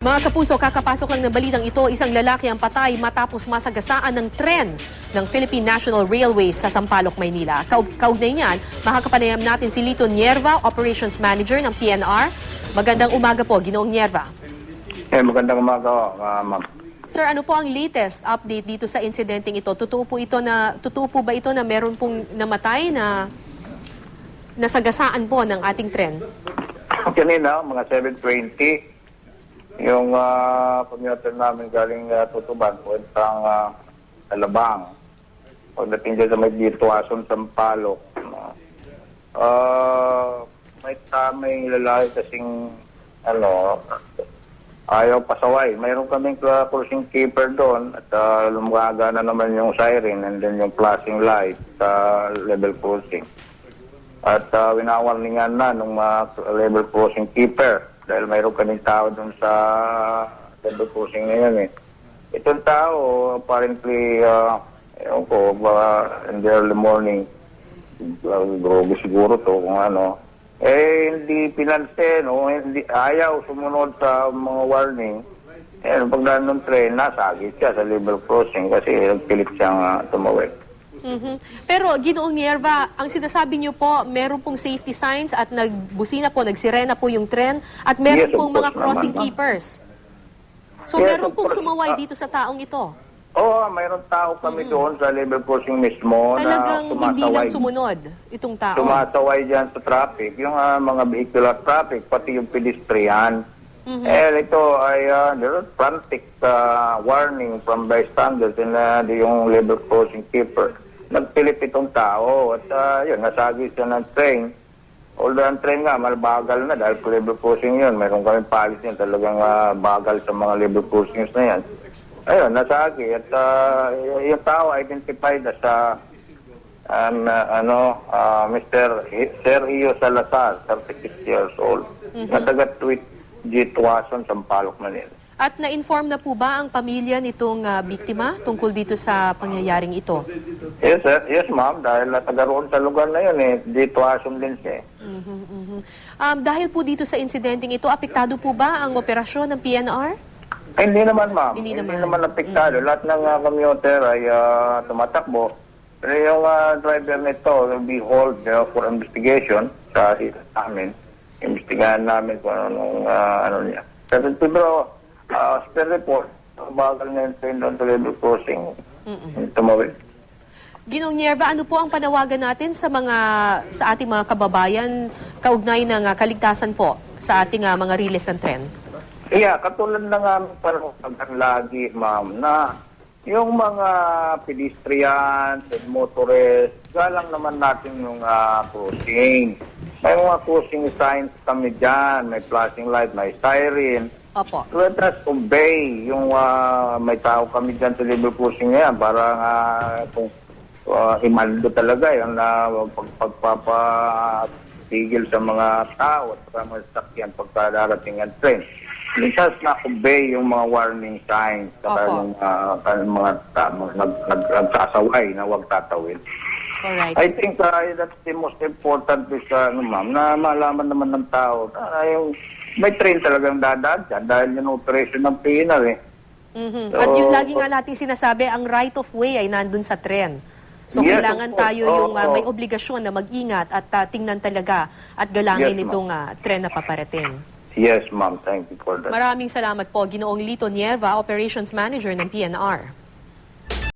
Mga kapuso, kakapasok lang ng balitang ito, isang lalaki ang patay matapos masagasaan ng tren ng Philippine National Railways sa Sampaloc, Maynila. Kaug kaugnay niyan, makakapanayam natin si Lito Nierva, Operations Manager ng PNR. Magandang umaga po, Ginoong Nierva. Eh, magandang umaga, uh, ma'am. Sir, ano po ang latest update dito sa insidenteng ito? Totoo po ito na totoo po ba ito na meron pong namatay na nasagasaan po ng ating tren? Kanina, mga 7.20, yung uh, commuter namin galing uh, Tutuban, puwentang uh, Alabang. Pagdating dyan sa may Dituason, Sampaloc. Uh, may tamay lalaki kasing ano, ayaw pasaway. Mayroon kaming uh, keeper doon at uh, lumaga na naman yung siren and then yung flashing light sa level crossing. At uh, winawarningan na nung uh, level crossing keeper dahil mayroon kaming tao doon sa level crossing ngayon eh. Itong tao, apparently, uh, ewan ko, baka in the early morning, uh, grobe siguro to kung ano, eh hindi pinansin o hindi, ayaw sumunod sa mga warning. Eh, pag ng train, nasagit siya sa level crossing kasi nagpilit siyang uh, tumawid. Mhm. Pero Ginoong Nierva, ang sinasabi niyo po, meron pong safety signs at nagbusina po, nagsirena po yung tren at meron Yes, pong mga crossing naman, keepers. So Yes, meron pong sumaway Ah. dito sa taong ito. Oo, mayroon tao kami doon sa level crossing mismo Talagang na hindi lang sumunod itong tao. Sumasaway dyan sa traffic, yung ah, mga vehicular traffic, pati yung pedestrian. Mhm. Eh, ito ay uh, there are frantic ah, warning from bystanders and uh, yung level crossing keeper. Nagpilit itong tao at ah, yun, nasagi siya ng train. Although ang train nga, malbagal na dahil level crossing yun. Mayroon kami policy yun, talagang ah, bagal sa mga level crossings na yan. Ayun, nasagi. At y- yung tao identified as ah, um, ah, ano, ah, Mr. Iyo Salazar, 36 years old. Na taga Tweet G. Tuason, Sampaloc, Manila. At na-inform na po ba ang pamilya nitong ah, biktima tungkol dito sa pangyayaring ito? Yes, sir. Yes, ma'am. Dahil ah, taga roon sa lugar na yun, eh. G. Tuason din siya. eh. Mhm, mhm. Um, dahil po dito sa insidenteng ito, apektado po ba ang operasyon ng PNR? Ay, hindi naman, ma'am. Hindi Hindi, naman. naman apektado. Lahat ng uh, commuter ay ah, tumatakbo. Pero yung ah, driver nito will be hold ah, for investigation sa amin. Investigahan namin kung anong ah, ano niya. Pero, pero uh, spare report, bagal na yung train doon to level crossing. Tumawid. Ginong Nierva, ano po ang panawagan natin sa mga sa ating mga kababayan kaugnay ng ah, kaligtasan po sa ating ah, mga riles ng tren? Yeah, katulad na nga panawagan lagi, ma'am, na yung mga pedestrians and motorists, galang naman natin yung ah, crossing. May mga crossing signs kami dyan, may flashing light, may siren. Opo. Let obey yung ah, may tao kami dyan sa level crossing na yan para nga kung uh, imaldo talaga yung na pagpapatigil sa mga tao at sa mga sakyan pagka darating ang train. Us na obey yung mga warning signs sa yung uh, mga ta- nag, nag, nagsasaway na huwag tatawid. Alright. I think uh, that's the most important is, uh, ano, ma'am, na malaman naman ng tao na yung may train talagang dadaan dyan dahil yung operation ng PNR eh. Mhm. So, At yung lagi nga nating sinasabi, ang right of way ay nandun sa tren. So Yes, kailangan tayo yung Oo. may obligasyon na mag-ingat at ah, tingnan talaga at galangin Yes, itong ah, tren na paparating. Yes, ma'am. Thank you for that. Maraming salamat po, Ginoong Lito Nierva, Operations Manager ng PNR.